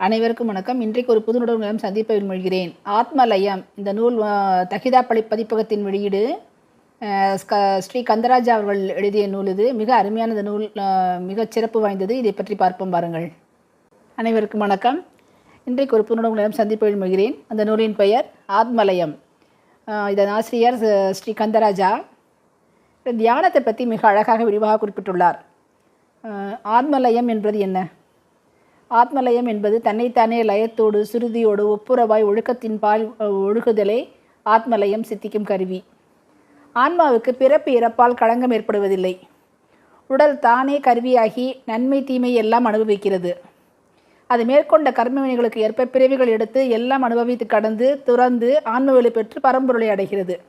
அனைவருக்கும் வணக்கம். இன்றைக்கு ஒரு புது நூல் சந்திப்பை சந்திப்பதில் மொழிகிறேன். ஆத்மலயம் இந்த நூல் ஆ, தகிதா பதிப்பகத்தின் வெளியீடு. ஸ்க- ஸ்ரீ கந்தராஜா அவர்கள் எழுதிய நூல் இது. மிக அருமையான இந்த நூல் மிகச் சிறப்பு வாய்ந்தது. இதை பற்றி பார்ப்போம் பாருங்கள். அனைவருக்கும் வணக்கம். இன்றைக்கு ஒரு புது நூல் சந்திப்பை மொழிகிறேன். அந்த நூலின் பெயர் ஆத்மலயம். இதன் ஆசிரியர் ஸ்- ஸ்ரீ கந்தராஜா. இந்த தியானத்தை பற்றி மிக அழகாக விரிவாக குறிப்பிட்டுள்ளார். ஆத்மலயம் என்பது என்ன? ஆத்மலயம் என்பது தன்னைத்தானே லயத்தோடு சுருதியோடு ஒப்புரவாய் ஒழுக்கத்தின் பால் ஒழுகுதலே ஆத்மலயம் சித்திக்கும் கருவி. ஆன்மாவுக்கு பிறப்பு இறப்பால் களங்கம் ஏற்படுவதில்லை. உடல் தானே கருவியாகி நன்மை தீமை எல்லாம் அனுபவிக்கிறது. அது மேற்கொண்ட கர்மவினைகளுக்கு ஏற்ப பிறவிகள் எடுத்து எல்லாம் அனுபவித்து கடந்து துறந்து ஆன்மவெளி பெற்று பரம்பொருளை அடைகிறது.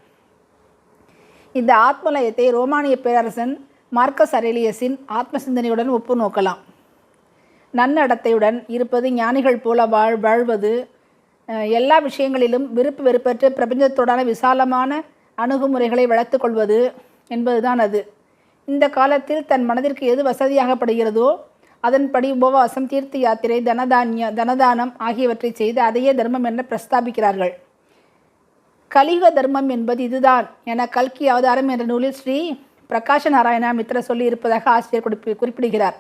இந்த ஆத்மலயத்தை ரோமானிய பேரரசன் மார்க்கஸ் அரேலியஸின் ஆத்ம சிந்தனையுடன் ஒப்பு நோக்கலாம். நன்னடத்தையுடன் இருப்பது ஞானிகள் போல வாழ் வாழ்வது எல்லா விஷயங்களிலும் விருப்பு வெறுப்பற்று பிரபஞ்சத்தோடான விசாலமான அணுகுமுறைகளை வளர்த்து கொள்வது என்பதுதான் அது. இந்த காலத்தில் தன் மனதிற்கு எது வசதியாகப்படுகிறதோ அதன்படி உபவாசம் தீர்த்த யாத்திரை தனதானிய தனதானம் ஆகியவற்றை செய்து அதையே தர்மம் என பிரஸ்தாபிக்கிறார்கள். கலிக தர்மம் என்பது இதுதான். என கல்கி அவதாரம் என்ற நூலில் ஸ்ரீ பிரகாஷ நாராயணா மித்ர சொல்லி இருப்பதாக ஆசிரியர் குறிப்பி குறிப்பிடுகிறார்.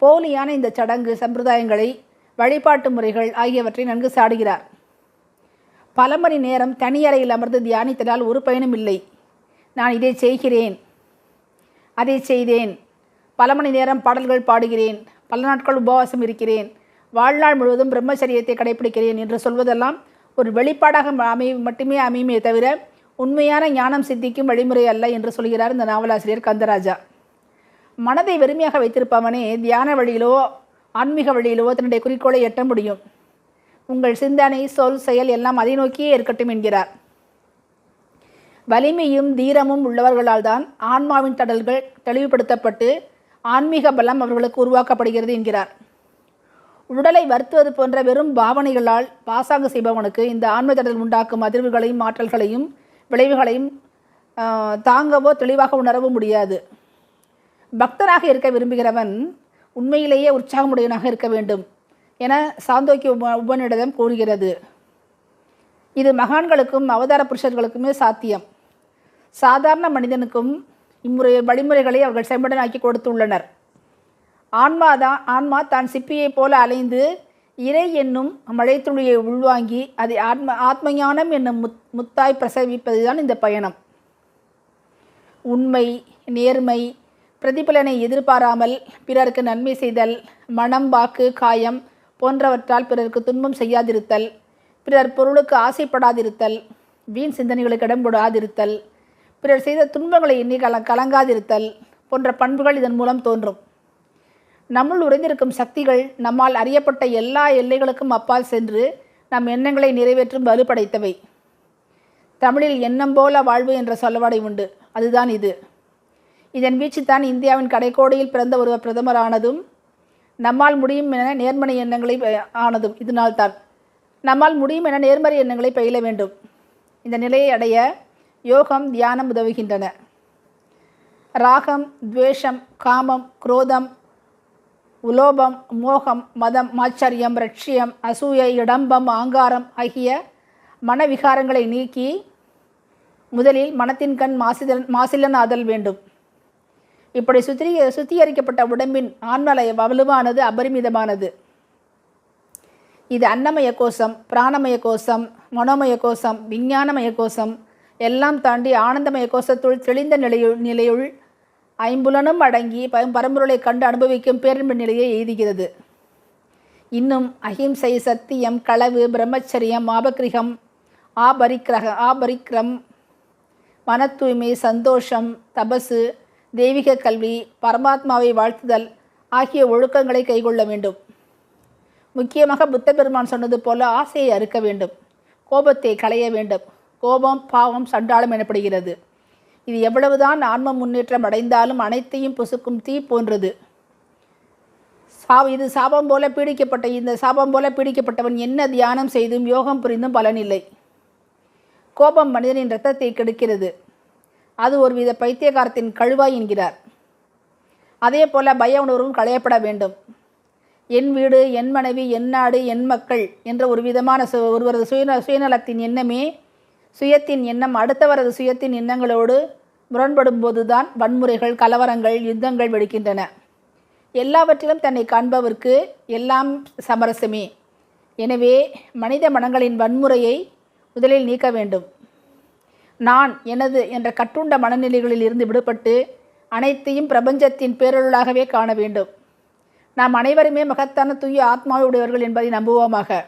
போலியான இந்த சடங்கு சம்பிரதாயங்களை வழிபாட்டு முறைகள் ஆகியவற்றை நன்கு சாடுகிறார். பல மணி நேரம் தனியறையில் அமர்ந்து தியானித்ததால் ஒரு பயனும் இல்லை. நான் இதை செய்கிறேன். அதை செய்தேன். பல மணி நேரம் பாடல்கள் பாடுகிறேன். பல நாட்கள் உபவாசம் இருக்கிறேன். வாழ்நாள் முழுவதும் பிரம்மச்சரியத்தை கடைபிடிக்கிறேன் என்று சொல்வதெல்லாம் ஒரு வெளிப்பாடாக ம- அமை மட்டுமே அமையுமே தவிர உண்மையான ஞானம் சித்திக்கும் வழிமுறை அல்ல என்று சொல்கிறார் இந்த நாவலாசிரியர் கந்தராஜா. மனதை வெறுமையாக வைத்திருப்பவனே தியான வழியிலோ ஆன்மீக வழியிலோ தன்னுடைய குறிக்கோளை எட்ட முடியும். உங்கள் சிந்தனை சொல் செயல் எல்லாம் அதை நோக்கியே இருக்கட்டும் என்கிறார். வலிமையும் தீரமும் உள்ளவர்களால் தான் ஆன்மாவின் தடல்கள் தெளிவுபடுத்தப்பட்டு ஆன்மீக பலம் அவர்களுக்கு உருவாக்கப்படுகிறது என்கிறார். உடலை வருத்துவது போன்ற வெறும் பாவனைகளால் பாசாங்க செய்பவனுக்கு இந்த ஆன்ம தடல் உண்டாக்கும் அதிர்வுகளையும் ஆற்றல்களையும் விளைவுகளையும் தாங்கவோ தெளிவாக உணரவோ முடியாது. பக்தராக இருக்க விரும்புகிறவன் உண்மையிலேயே உற்சாகமுடையவனாக இருக்க வேண்டும் என சாந்தோக்கிய உப உபநிடதம் கூறுகிறது. இது மகான்களுக்கும் அவதார புருஷர்களுக்குமே சாத்தியம். சாதாரண மனிதனுக்கும் இம்முறை வழிமுறைகளை அவர்கள் செம்படனாக்கி கொடுத்துள்ளனர். ஆன்மாதான் ஆன்மா தான் சிப்பியைப் போல அலைந்து இறை என்னும் மழைத்துளியை உள்வாங்கி அதை ஆத்ம ஆத்மஞானம் என்னும் முத் முத்தாய் பிரசவிப்பதுதான் இந்த பயணம். உண்மை நேர்மை பிரதிபலனை எதிர்பாராமல் பிறருக்கு நன்மை செய்தல் மனம் வாக்கு காயம் போன்றவற்றால் பிறருக்கு துன்பம் செய்யாதிருத்தல் பிறர் பொருளுக்கு ஆசைப்படாதிருத்தல் வீண் சிந்தனைகளுக்கு இடம் கொடாதிருத்தல் பிறர் செய்த துன்பங்களை எண்ணி கல கலங்காதிருத்தல் போன்ற பண்புகள் இதன் மூலம் தோன்றும். நம்முள் உறைந்திருக்கும் சக்திகள் நம்மால் அறியப்பட்ட எல்லா எல்லைகளுக்கும் அப்பால் சென்று நம் எண்ணங்களை நிறைவேற்றும் வலுப்படைத்தவை. தமிழில் எண்ணம் போல வாழ்வு என்ற சொல்லவாடை உண்டு. அதுதான் இது. இதன் வீச்சுத்தான் இந்தியாவின் கடைக்கோடியில் பிறந்த ஒருவர் பிரதமரானதும் நம்மால் முடியும் என நேர்மறை எண்ணங்களை ஆனதும். இதனால்தான் நம்மால் முடியும் என நேர்மறை எண்ணங்களை பயில வேண்டும். இந்த நிலையை அடைய யோகம் தியானம் உதவுகின்றன. ராகம் துவேஷம் காமம் குரோதம் உலோபம் மோகம் மதம் மாச்சரியம் ரட்சியம் அசூயை இடம்பம் ஆங்காரம் ஆகிய மனவிகாரங்களை நீக்கி முதலில் மனத்தின் கண் மாசிதன் மாசிலன் ஆதல் வேண்டும். இப்படி சுத்திரி சுத்திகரிக்கப்பட்ட உடம்பின் ஆன்மலய வலுவானது அபரிமிதமானது. இது அன்னமய கோஷம் பிராணமய கோஷம் மனோமய கோஷம் விஞ்ஞானமய கோஷம் எல்லாம் தாண்டி ஆனந்தமய கோஷத்துள் தெளிந்த நிலையுள் நிலையுள் ஐம்புலனும் அடங்கி பரம்பொருளை கண்டு அனுபவிக்கும் பேரன்பு நிலையை எய்துகிறது. இன்னும் அஹிம்சை சத்தியம் களவு பிரம்மச்சரியம் ஆபக்கிரகம் ஆபரிக்கிரக ஆபரிக்ரம் மன தூய்மை சந்தோஷம் தபசு தெய்வீக கல்வி பரமாத்மாவை வாழ்த்துதல் ஆகிய ஒழுக்கங்களை கைகொள்ள வேண்டும். முக்கியமாக புத்த பெருமான் சொன்னது போல ஆசையை அறுக்க வேண்டும். கோபத்தை களைய வேண்டும். கோபம் பாவம் சண்டாளம் எனப்படுகிறது. இது எவ்வளவுதான் ஆன்ம முன்னேற்றம் அடைந்தாலும் அனைத்தையும் புசுக்கும் தீ போன்றது. சா இது சாபம் போல பீடிக்கப்பட்ட இந்த சாபம் போல பீடிக்கப்பட்டவன் என்ன தியானம் செய்தும் யோகம் புரிந்தும் பலனில்லை கோபம் மனிதனின் இரத்தத்தை கெடுக்கிறது. அது ஒருவித பைத்தியகாரத்தின் கழுவாய் என்கிறார். அதே போல பய உணர்வும் களையப்பட வேண்டும். என் வீடு என் மனைவி என் நாடு என் மக்கள் என்ற ஒரு விதமான சு ஒருவரது சுயந சுயநலத்தின் எண்ணமே சுயத்தின் எண்ணம் அடுத்தவரது சுயத்தின் எண்ணங்களோடு முரண்படும் போதுதான் வன்முறைகள் கலவரங்கள் யுத்தங்கள் வெடிக்கின்றன. எல்லாவற்றிலும் தன்னை காண்பவர்க்கு எல்லாம் சமரசமே. எனவே மனித மனங்களின் வன்முறையை முதலில் நீக்க வேண்டும். நான் எனது என்ற கட்டுண்ட மனநிலைகளில் இருந்து விடுபட்டு அனைத்தையும் பிரபஞ்சத்தின் பேரொருளாகவே காண வேண்டும். நாம் அனைவருமே மகத்தான தூய ஆத்மாவுடையவர்கள் என்பதை நம்புவோமாக.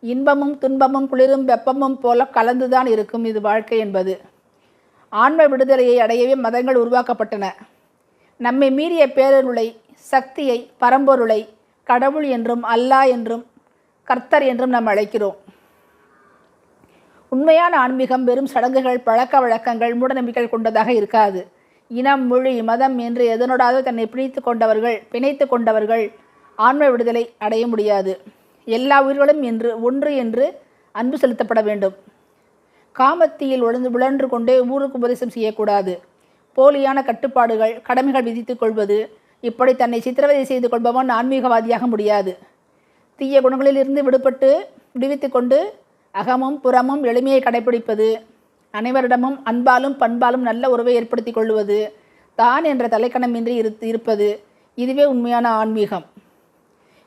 இன்பமும் துன்பமும் குளிரும் வெப்பமும் போல கலந்துதான் இருக்கும் இது வாழ்க்கை என்பது. ஆன்ம விடுதலையை அடையவே மதங்கள் உருவாக்கப்பட்டன. நம்மை மீறிய பேரருளை சக்தியை பரம்பொருளை கடவுள் என்றும் அல்லாஹ் என்றும் கர்த்தர் என்றும் நாம் அழைக்கிறோம். உண்மையான ஆன்மீகம் வெறும் சடங்குகள் பழக்க வழக்கங்கள் மூடநம்பிக்கைகள் கொண்டதாக இருக்காது. இனம் மொழி மதம் என்று எதனோடாவது தன்னை பிணைத்து கொண்டவர்கள் பிணைத்து கொண்டவர்கள் ஆன்ம விடுதலை அடைய முடியாது. எல்லா உயிர்களும் என்று ஒன்று என்று அன்பு செலுத்தப்பட வேண்டும். காமத்தியில் உழந்து விழன்று கொண்டே ஊருக்கு உபதேசம் செய்யக்கூடாது. போலியான கட்டுப்பாடுகள் கடமைகள் விதித்துக் கொள்வது இப்படி தன்னை சித்திரவதை செய்து கொள்பவன் ஆன்மீகவாதியாக முடியாது. தீய குணங்களில் இருந்து விடுபட்டு விடுவித்து கொண்டு அகமும் புறமும் எளிமையை கடைபிடிப்பது அனைவரிடமும் அன்பாலும் பண்பாலும் நல்ல உறவை ஏற்படுத்தி கொள்வது தான் என்ற தலைக்கணமின்றி இரு இருப்பது இதுவே உண்மையான ஆன்மீகம்.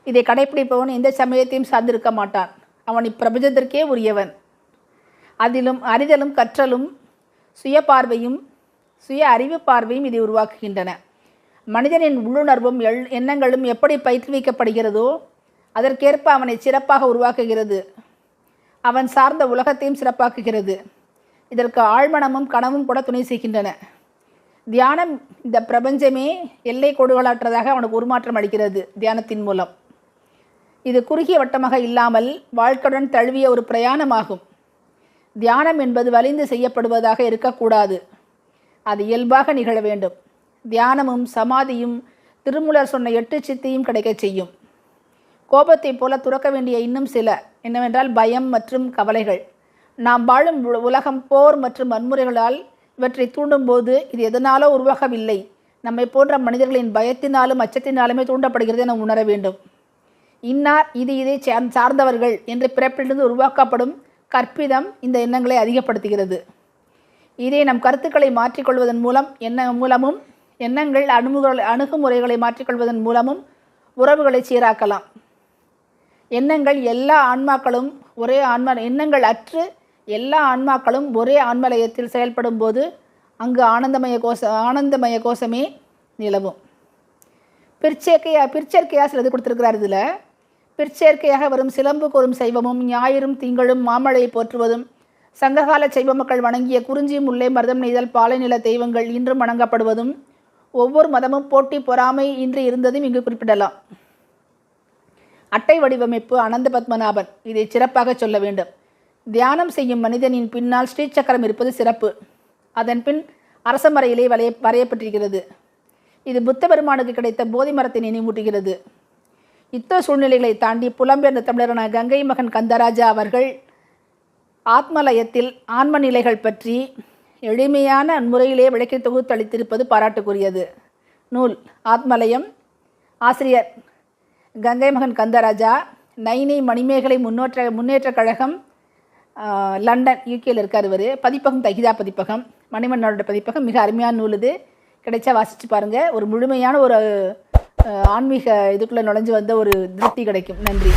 இதை கடைபிடிப்பவன் எந்த சமயத்தையும் சார்ந்திருக்க மாட்டான். அவன் இப்பிரபஞ்சத்திற்கே உரியவன். அதிலும் அறிதலும் கற்றலும் சுய பார்வையும் சுய அறிவு பார்வையும் இதை உருவாக்குகின்றன. மனிதனின் உள்ளுணர்வும் எல் எண்ணங்களும் எப்படி பயிற்றுவிக்கப்படுகிறதோ அதற்கேற்ப அவனை சிறப்பாக உருவாக்குகிறது. அவன் சார்ந்த உலகத்தையும் சிறப்பாக்குகிறது. இதற்கு ஆழ்மனமும் கனவும் கூட துணை செய்கின்றன. தியானம் இந்த பிரபஞ்சமே எல்லை கொடுகளாற்றதாக அவனுக்கு உருமாற்றம் அளிக்கிறது தியானத்தின் மூலம். இது குறுகிய வட்டமாக இல்லாமல் வாழ்க்கையுடன் தழுவிய ஒரு பிரயாணமாகும். தியானம் என்பது வலிந்து செய்யப்படுவதாக இருக்கக்கூடாது. அது இயல்பாக நிகழ வேண்டும். தியானமும் சமாதியும் திருமூலர் சொன்ன எட்டு சித்தியும் கிடைக்கச் செய்யும். கோபத்தைப் போல துறக்க வேண்டிய இன்னும் சில என்னவென்றால் பயம் மற்றும் கவலைகள். நாம் வாழும் உலகம் போர் மற்றும் வன்முறைகளால் இவற்றை தூண்டும்போது இது எதனாலோ உருவாகவில்லை. நம்மை போன்ற மனிதர்களின் பயத்தினாலும் அச்சத்தினாலுமே தூண்டப்படுகிறது என உணர வேண்டும். இன்னார் இது இதை சார்ந்தவர்கள் என்று பிறப்பிலிருந்து உருவாக்கப்படும் கற்பிதம் இந்த எண்ணங்களை அதிகப்படுத்துகிறது. இதை நம் கருத்துக்களை மாற்றிக்கொள்வதன் மூலம் என்ன மூலமும் எண்ணங்கள் அணுகுமுறை அணுகுமுறைகளை மாற்றிக்கொள்வதன் மூலமும் உறவுகளை சீராக்கலாம். எண்ணங்கள் எல்லா ஆன்மாக்களும் ஒரே ஆன்மா எண்ணங்கள் அற்று எல்லா ஆன்மாக்களும் ஒரே ஆன்மலயத்தில் செயல்படும் போது அங்கு ஆனந்தமய கோஷ ஆனந்தமய கோஷமே நிலவும். பிற்சேர்க்கையாக பிற்சேர்க்கையாக சிலது கொடுத்துருக்கிறார் இதில். பிற்சேர்க்கையாக வரும் சிலம்பு கோரும் சைவமும் ஞாயிறும் திங்களும் மாமழையை போற்றுவதும் சங்ககால சைவ மக்கள் வணங்கிய குறிஞ்சி முல்லை மருதம் நெய்தல் பாலை நில தெய்வங்கள் இன்றும் வணங்கப்படுவதும் ஒவ்வொரு மதமும் போட்டி பொறாமை இன்று இருந்ததும் இங்கு குறிப்பிடலாம். அட்டை வடிவமைப்பு அனந்த பத்மநாபன் இதை சிறப்பாக சொல்ல வேண்டும். தியானம் செய்யும் மனிதனின் பின்னால் ஸ்ரீசக்கரம் இருப்பது சிறப்பு. அதன் பின் அரசமறையிலே வளைய வரையப்பட்டிருக்கிறது. இது புத்த பெருமானுக்கு கிடைத்த போதி மரத்தை நினைவூட்டுகிறது. யுத்த சூழ்நிலைகளை தாண்டி புலம்பெயர்ந்த தமிழரான கங்கை மகன் கந்தராஜா அவர்கள் ஆத்மலயத்தில் ஆன்ம நிலைகள் பற்றி எளிமையான முறையிலே விளக்கி தொகுத்தளித்திருப்பது பாராட்டுக்குரியது. நூல் ஆத்மலயம் ஆசிரியர் கங்கை மகன் கந்தராஜா நைனை மணிமேகலை முன்னேற்ற முன்னேற்றக் கழகம் லண்டன் யூகேயில் இருக்கார் இவர். பதிப்பகம் தகிதா பதிப்பகம் மணிமன்னோட பதிப்பகம் மிக அருமையான நூல் இது. கிடைச்சா வாசித்து பாருங்கள் ஒரு முழுமையான ஒரு ஆன்மீக இதுக்குள்ளே நுழைஞ்சு வந்த ஒரு திருப்தி கிடைக்கும். நன்றி.